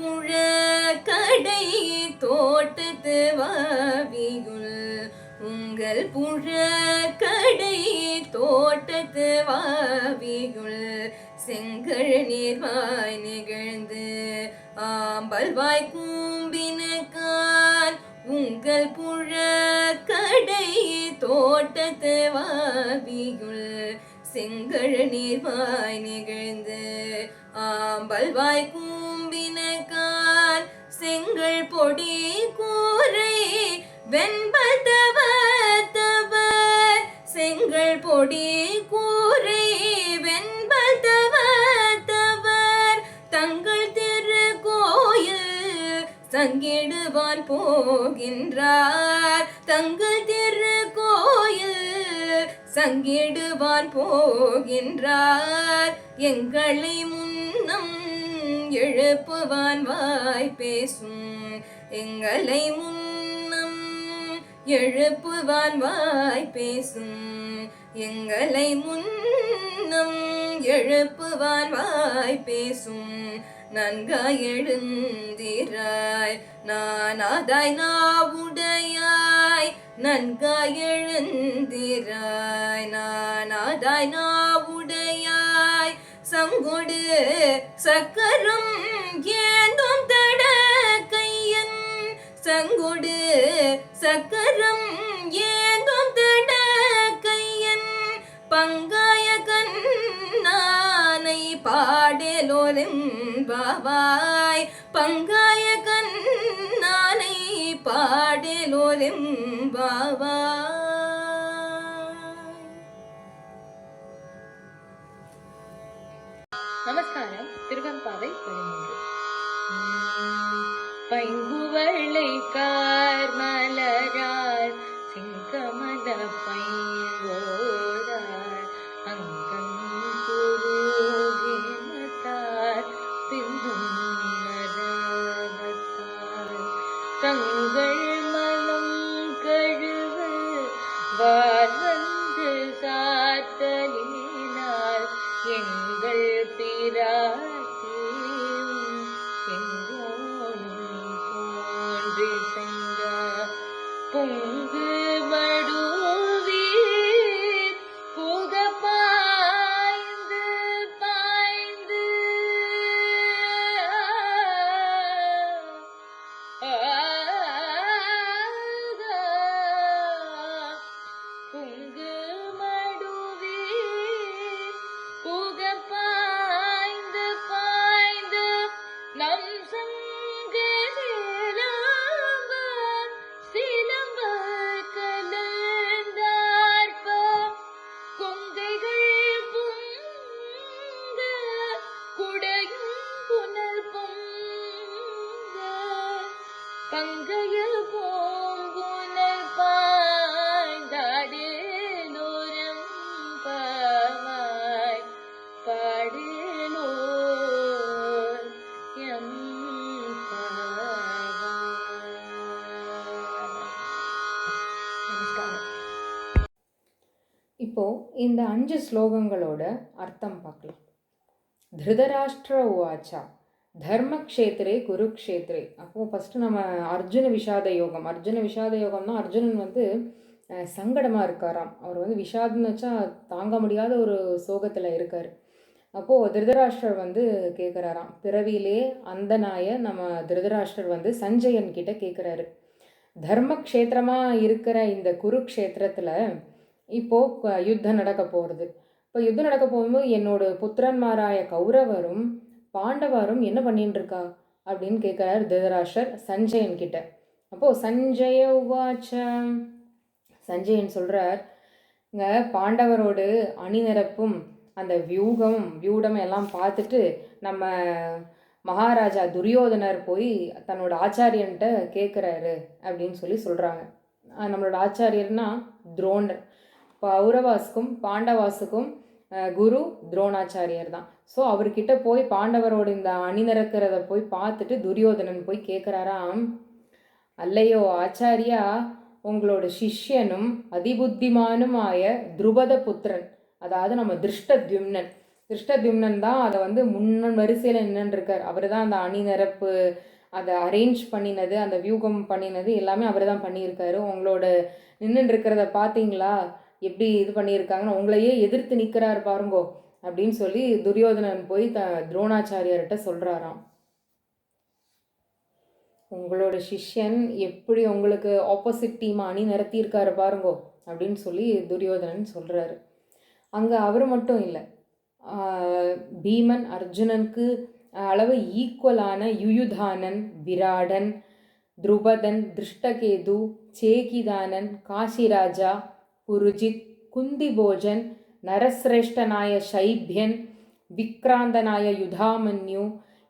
புழ கடை தோட்டத்து வாவியுள் உங்கள் புழ கடை தோட்டத்து வாவியுள் செங்கழ் நீர்வாய் நிகழ்ந்து ஆம்பல் வாய் கூம்பினக்கான் உங்கள் புழ கடை தோட்டத்து வாவியுள் செங்கழ் நீர்வாய் நிகழ்ந்து ஆம்பல் வாய் கூம்பினக்கான் திங்கள் பொடி கூரை வெண்பல் தவ செங்கல் பொடி கூரை வெண்பல் தங்கள் திரு கோயில் சங்கிடுவான் போகின்றார். தங்கள் திரு கோயில் சங்கிடுவான் போகின்றார். எங்களை எழுப்புவான் வாய் பேசும். எங்களை முன்னம் எழுப்புவான் வாய் பேசும். எங்களை முன்னம் எழுப்புவான் வாய் பேசும். நன்காய் எழுந்திராய் நானாதாய் நாவுடையாய் நன்காய் எழுந்திராய் நானாதாய் நாவு சங்கொடு சக்கரம் ஏந்தும் தட கையன். சங்கொடு சக்கரம் ஏந்தும் தட கையன். பங்காய கண்ணானை பாடலோரும் பாவாய். பங்காய கண்ணானை பாடலோரும் எம் இப்போ இந்த அஞ்சு ஸ்லோகங்களோட அர்த்தம் பார்க்கலாம். திருதராஷ்டிர உவாச்சா தர்மக்ஷேத்திரே குருக்ஷேத்திரே அப்போது ஃபஸ்ட்டு நம்ம அர்ஜுன விஷாத யோகம். அர்ஜுன விஷாத யோகம்னா அர்ஜுனன் வந்து சங்கடமாக இருக்காராம். அவர் வந்து விஷாதம்னு வச்சா தாங்க முடியாத ஒரு சோகத்தில் இருக்கார். அப்போது திருதராஷ்டிரர் வந்து கேட்குறாராம் பிறவியிலே அந்த நாயை நம்ம திருதராஷ்டர் வந்து சஞ்சயன் கிட்ட கேட்குறாரு தர்மக்ஷேத்திரமாக இருக்கிற இந்த குருக்ஷேத்திரத்தில் இப்போது யுத்தம் நடக்க போகிறது இப்போ யுத்தம் நடக்க போகும்போது என்னோட புத்திரன்மாராய கௌரவரும் பாண்டவரும் என்ன பண்ணிட்டு இருக்கா அப்படின்னு கேட்குறாரு திருதராஷ்டர் சஞ்சயன் கிட்ட. அப்போது சஞ்சய உவாச்ச சஞ்சயன் சொல்கிறார் இங்கே பாண்டவரோடு அணிநிரப்பும் அந்த வியூகம் வியூடம் எல்லாம் பார்த்துட்டு நம்ம மகாராஜா துரியோதனர் போய் தன்னோட ஆச்சாரியன்ட்ட கேட்குறாரு அப்படின்னு சொல்லி சொல்கிறாங்க நம்மளோட ஆச்சாரியர்னா துரோணர். பௌரவாஸுக்கும் பாண்டவாஸுக்கும் குரு துரோணாச்சாரியர் தான். ஸோ அவர்கிட்ட போய் பாண்டவரோட இந்த அணிநிறக்கிறத போய் பார்த்துட்டு துரியோதனன் போய் கேட்குறாராம் அல்லையோ ஆச்சாரியா உங்களோட சிஷ்யனும் அதிபுத்திமானுமாய துருபத புத்திரன் அதாவது நம்ம திருஷ்டத்யும்னன். திருஷ்டத்யும்னன் தான் அதை வந்து முன்னன் வரிசையில் நின்றுருக்கார் அவர் தான் அந்த அணி நிரப்பு அதை அரேஞ்ச் பண்ணினது அந்த வியூகம் பண்ணினது எல்லாமே அவர் தான் பண்ணியிருக்காரு. உங்களோட நின்றுட்டு இருக்கிறத பார்த்தீங்களா? எப்படி இது பண்ணியிருக்காங்கன்னு உங்களையே எதிர்த்து நிற்கிறார் பாருங்கோ அப்படின்னு சொல்லி துரியோதனன் போய் த துரோணாச்சாரியார்கிட்ட சொல்கிறாராம் உங்களோட சிஷ்யன் எப்படி உங்களுக்கு ஆப்போசிட் டீம் அணி நிறுத்தியிருக்காரு பாருங்கோ அப்படின்னு சொல்லி துரியோதனன் சொல்கிறாரு அங்கே அவர் மட்டும் இல்லை. பீமன் அர்ஜுனனுக்கு அளவு ஈக்குவலான யுயுதானன் விராடன் துருபதன் திருஷ்டகேது சேகிதானன் காசிராஜா புருஜித் குந்திபோஜன் நரசிரேஷ்டனாய சைபியன் விக்ராந்தனாய யுதாமன்யு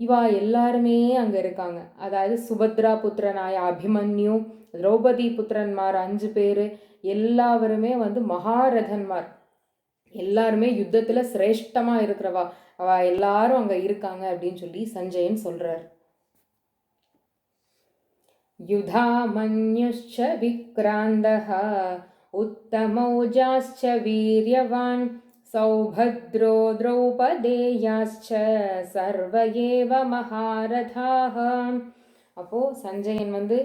இவா எல்லாருமே அங்கே இருக்காங்க. அதாவது சுபத்ரா புத்திரனாய அபிமன்யு திரௌபதி புத்திரன்மார் அஞ்சு பேர் எல்லாருமே வந்து மகாரதன்மார். எல்லாருமே யுத்தத்தில் சிரேஷ்டமாக இருக்கிறவா அவ எல்லாரும் அங்கே இருக்காங்க அப்படின்னு சொல்லி சஞ்சயன் சொல்கிறார் युधामन्युश्च विक्रान्तः उत्तमौजाश्च वीर्यवान् सौभद्रो द्रौपदेयाश्च सर्व एव महारथाः அப்போது சஞ்சயன் வந்து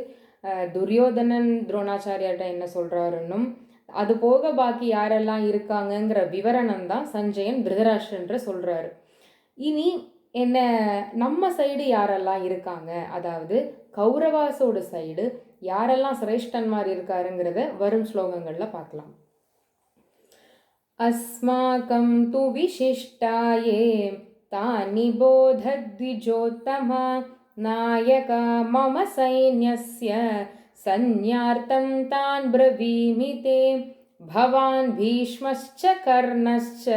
அஹ், துரியோதனன் துரோணாச்சாரியார்கிட்ட என்ன சொல்கிறாருன்னும் அது போக பாக்கி யாரெல்லாம் இருக்காங்கங்கிற விவரணம் தான் சஞ்சயன் திருதராஷ்டிரன்ற சொல்கிறாரு இனி என்ன நம்ம சைடு யாரெல்லாம் இருக்காங்க? அதாவது கௌரவாசோட சைடு யாரெல்லாம் சிரேஷ்டன்மார் இருக்காருங்கிறத வரும் ஸ்லோகங்களில் பார்க்கலாம். அஸ்மாக்கம் து விசிஷ்டாயே தானி போதத்விஜோத்தமா நாயகா மம சைன்யஸ்ய सैन्यार्थं तान् ब्रवीमि ते भवान् भीष्मश्च कर्णश्च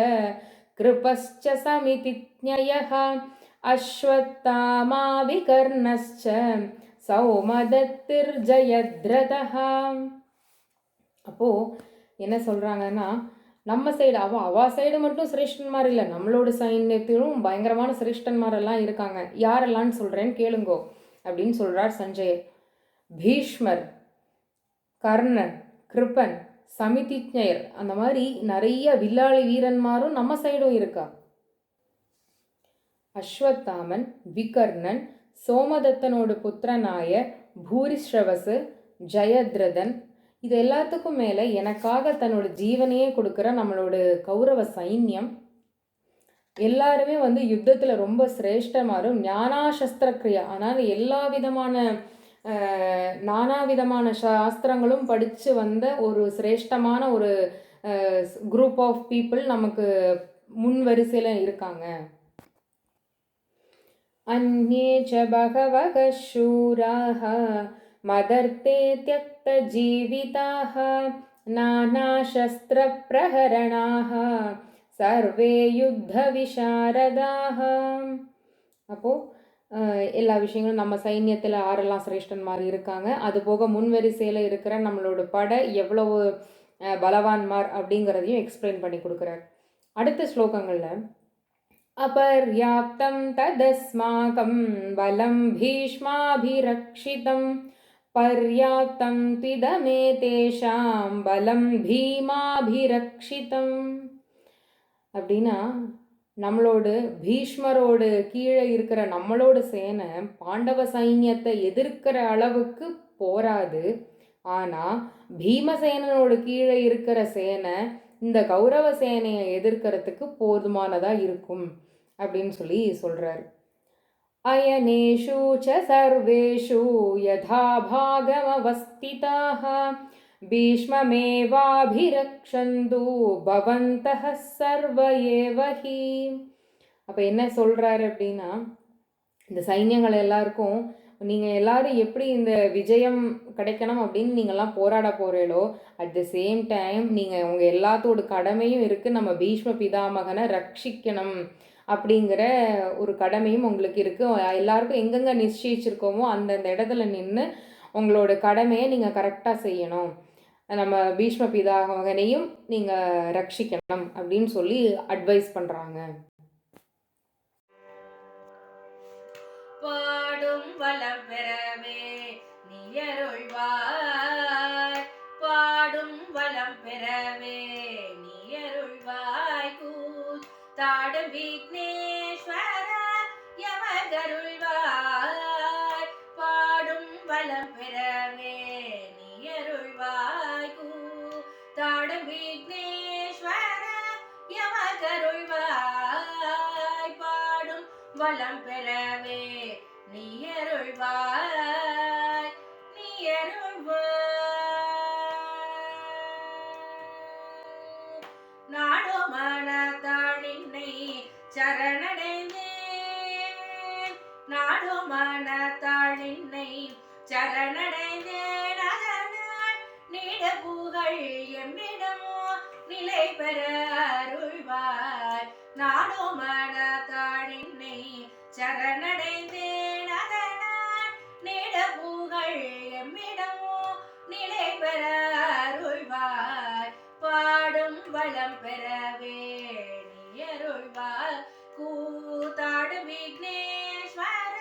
कृपश्च समितिज्ञयः अश्वत्थामा विकर्णश्च सौमदत्तिर्जयद्रथः அப்போது என்ன சொல்கிறாங்கன்னா நம்ம சைடு அவ அவ சைடு மட்டும் சிரேஷ்டன்மார் இல்லை நம்மளோட சைன்யத்திலும் பயங்கரமான சிரேஷ்டன்மார் எல்லாம் இருக்காங்க யாரெல்லாம்னு சொல்கிறேன்னு கேளுங்கோ அப்படின்னு சொல்கிறார் சஞ்சயர் பீஷ்மர் கர்ணன் கிருப்பன் சமிதிஜயர் அந்த மாதிரி நிறைய வில்லாளி வீரன்மாரும் நம்ம சைடும் இருக்கா? அஸ்வத்தாமன் விகர்ணன் சோமதத்தனோட புத்திரனாய பூரிஸ்ரவசு ஜெயத்ரதன் இது எல்லாத்துக்கும் மேலே எனக்காக தன்னோட ஜீவனையே கொடுக்குற நம்மளோட கௌரவ சைன்யம். எல்லாருமே வந்து யுத்தத்தில் ரொம்ப சிரேஷ்டமாரும் ஞானாசஸ்திரக்ரியா ஆனால் எல்லா விதமான நானா விதமான சாஸ்திரங்களும் படித்து வந்த ஒரு சிரேஷ்டமான ஒரு குரூப் ஆஃப் பீப்புள் நமக்கு முன் வரிசையில் இருக்காங்க. அந்நே ச பகவக சூராக மதர்த்தே தியக்த ஜீவிதாக நானாசஸ்திரப்பிரகரணாக சர்வே யுத்த விசாரதாக அப்போது எல்லா விஷயங்களும் நம்ம சைன்யத்தில் ஆரெல்லாம் சிரேஷ்டன் மாதிரி இருக்காங்க. அதுபோக முன்வரிசையில் இருக்கிற நம்மளோட பட எவ்வளவு பலவான்மார் அப்படிங்கிறதையும் எக்ஸ்பிளைன் பண்ணி கொடுக்குறார். அடுத்த ஸ்லோகங்களில் அபர்யாப்தம் ததஸ்மாகம் பலம் பீஷ்மாபிரக்ஷிதம் பர்யாப்தம் திதமே தேஷாம் பலம் பீமாபிரக்ஷிதம் அப்படின்னா நம்மளோடு பீஷ்மரோடு கீழே இருக்கிற நம்மளோட சேனை பாண்டவ சைன்யத்தை எதிர்க்கிற அளவுக்கு போராது. ஆனால் பீமசேனனோட கீழே இருக்கிற சேனை இந்த கௌரவ சேனையை எதிர்க்கிறதுக்கு போதுமானதாக இருக்கும் அப்படின்னு சொல்லி சொல்கிறார் அயனேஷு ச சர்வேஷு யதா பாகமவஸ்திதாக பீஷ்மமேவாபிரக்ஷந்து பவந்த சர்வ ஏவஹி அப்போ என்ன சொல்கிறாரு அப்படின்னா இந்த சைன்யங்கள் எல்லாருக்கும் நீங்கள் எல்லாரும் எப்படி இந்த விஜயம் கிடைக்கணும் அப்படின்னு நீங்கள்லாம் போராட போகிறீங்களோ அட் த சேம் டைம் நீங்கள் உங்கள் எல்லாத்தோட கடமையும் இருக்குது நம்ம பீஷ்ம பிதாமகனை ரட்சிக்கணும் அப்படிங்கிற ஒரு கடமையும் உங்களுக்கு இருக்குது எல்லாருக்கும் எங்கெங்கே நிச்சயிச்சிருக்கோமோ அந்தந்த இடத்துல நின்று உங்களோட கடமையை நீங்கள் கரெக்டாக செய்யணும். நம்ம பீஷ்ம பிதாமகனையும் நீங்கள் ரட்சிக்கணும் அப்படின்னு சொல்லி அட்வைஸ் பண்ணுறாங்க பாடும் வளம் பெறவே நீயருள்வாய் பாடும் வளம் பெறவே நீயருள்வாய் கூத்தாடும் வீ சரணடைந்தேன் நாடோ மனத்தாளின்னை சரணடைந்தேன் அதனால் நீட புகழ் எம்மிடமோ நிலை பெற அருள்வாய் நாடோ மனத்தாளின்னை சரணடைந்தேன் அதனால் நீட புகழ் எம்மிடமோ நிலை பெற அருள்வாய் பாடும் வளம் பெறவே கூத்தாடு விக்னேஸ்வர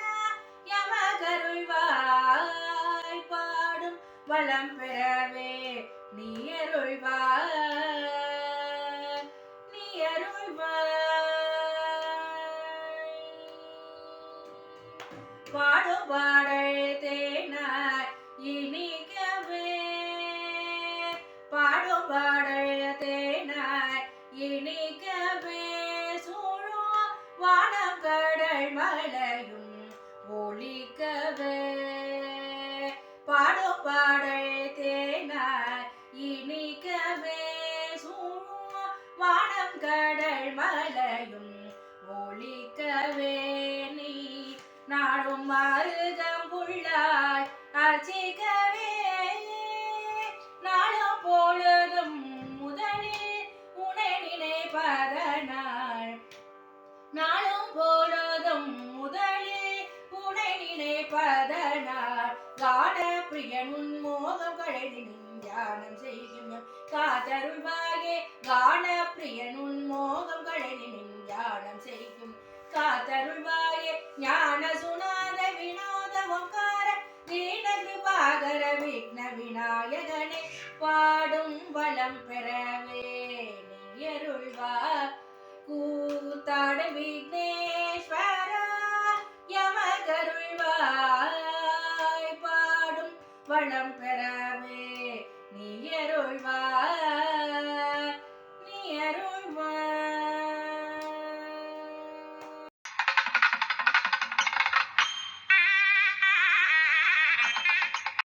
யமகருள்வாய் பாடும் வளம் பெறவே நீ அருள்வாய் நீ அருள்வாய் பாடும் பாடல் தேனாய் இனிக்கவே கடல் மலையும் ஒழிக்கவே நீ. நாடும் மருகம் புள்ளாய் அர்ச்சிக்கவே நாளும் பொழுதும் முதலில் உனை நினைப்பதனால். நாளும் பொழுதும் முதலில் உனை நினைப்பதனால். காண பிரியன் உன் மோகம் கழதி தியானம் செய்யும் காத்தருள்வாயே காண பிரியனுன் உன் மோகம் கழதி தியானம் செய்யும் காத்தருள்வாயே ஞான சுனாத வினோத ஓங்கார தீன கிருபாகர விக்ன விநாயகனே பாடும் வளம் பெறவே நீ அருள்வா கூத்தாட விக்னேஸ்வரா